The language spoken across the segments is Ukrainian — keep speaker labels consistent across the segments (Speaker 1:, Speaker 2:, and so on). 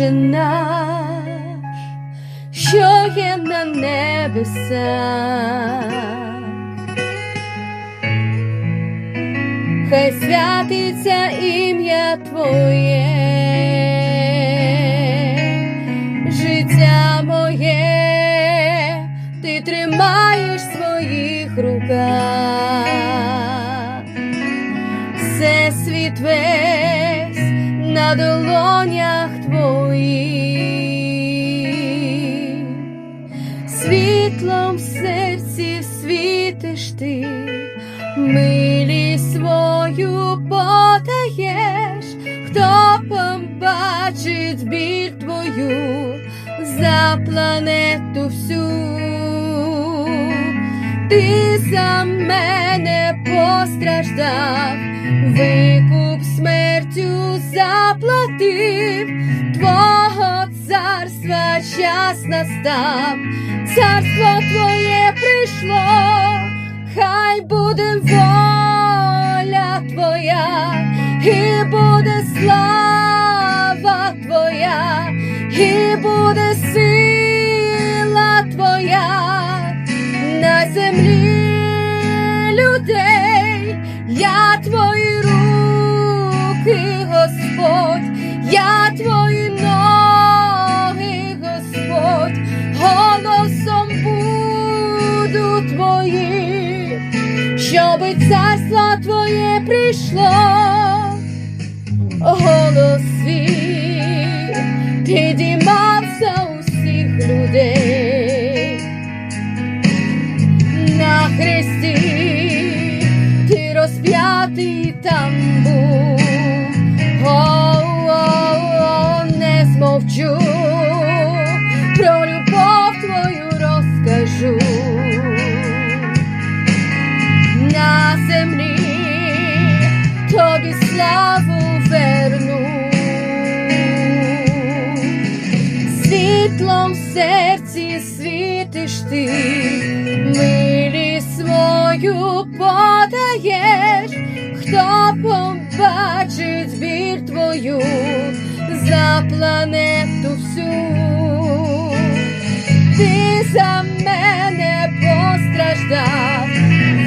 Speaker 1: Наш, що є на небесах. Хай святиться ім'я Твоє, життя моє, ти тримаєш в своїх руках, все світ весь на долонях твоїх, світлом серці світиш ти, милість свою подаєш, хто побачить біль твою за планету всю, ти за мене постраждав, викуп смертю заплатив, твого царства час настав, царство твоє прийшло, хай буде воля твоя, і буде слава твоя, твої руки, Господь, я твої ноги, Господь, голосом буду твоїм, щоби царство твоє прийшло, голос свій усіх людей. На хресті, ти розп'ятий там був, не змовчу, про любов твою розкажу. На землі тобі славу верну. Світлом в серці світиш ти, милість свою подаєш, хто побачить біль твою за планету всю, ти за мене постраждав,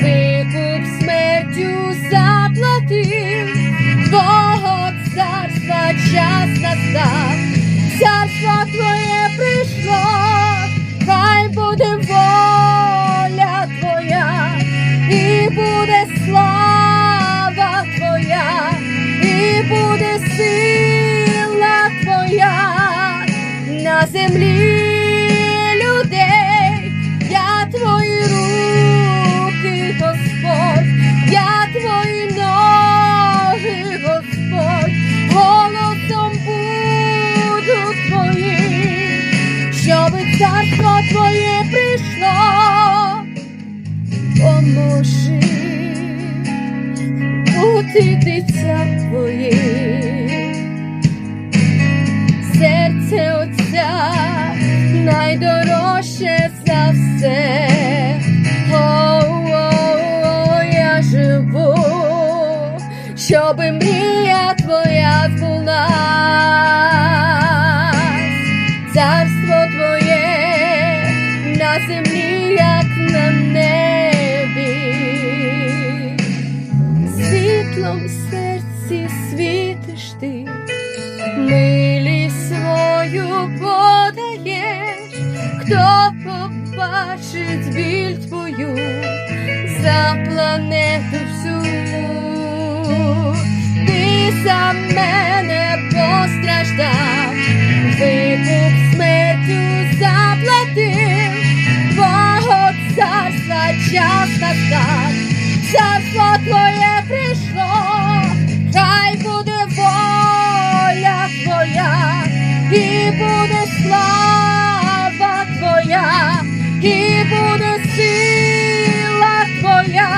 Speaker 1: викуп смертю заплатив, твого царства час настав. Царство твоє землі людей, я твої руки, Господь, я твої ноги, Господь, голосом буду твоїм, щоби царство твоє прийшло, поможи бути дитя твоє, найдорожче за все. О, щоби мрія твоя збулась, царство твоє на землі, як на небі, світлом серці світиш ти, милість свою подаєш, хто побачить біль твою за планету всю, ти за мене постраждав, викуп смертю заплатив, твого царства час настав, і буде сила твоя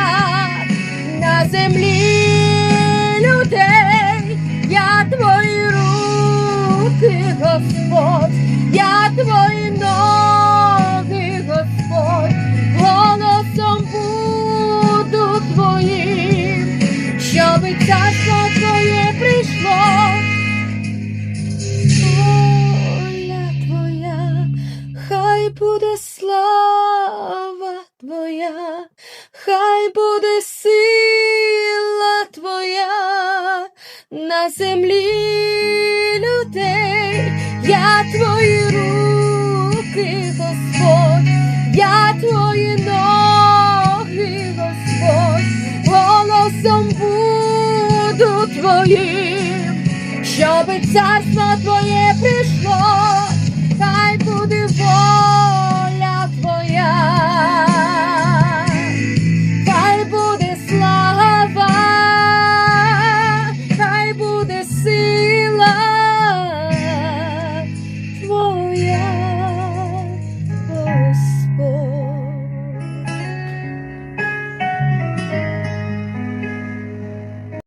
Speaker 1: на землі людей, я твої руки, Господь, я твої на землі людей, я Твої руки, Господь, я Твої ноги, Господь, голосом буду Твоїм, щоби царство Твоє прийшло,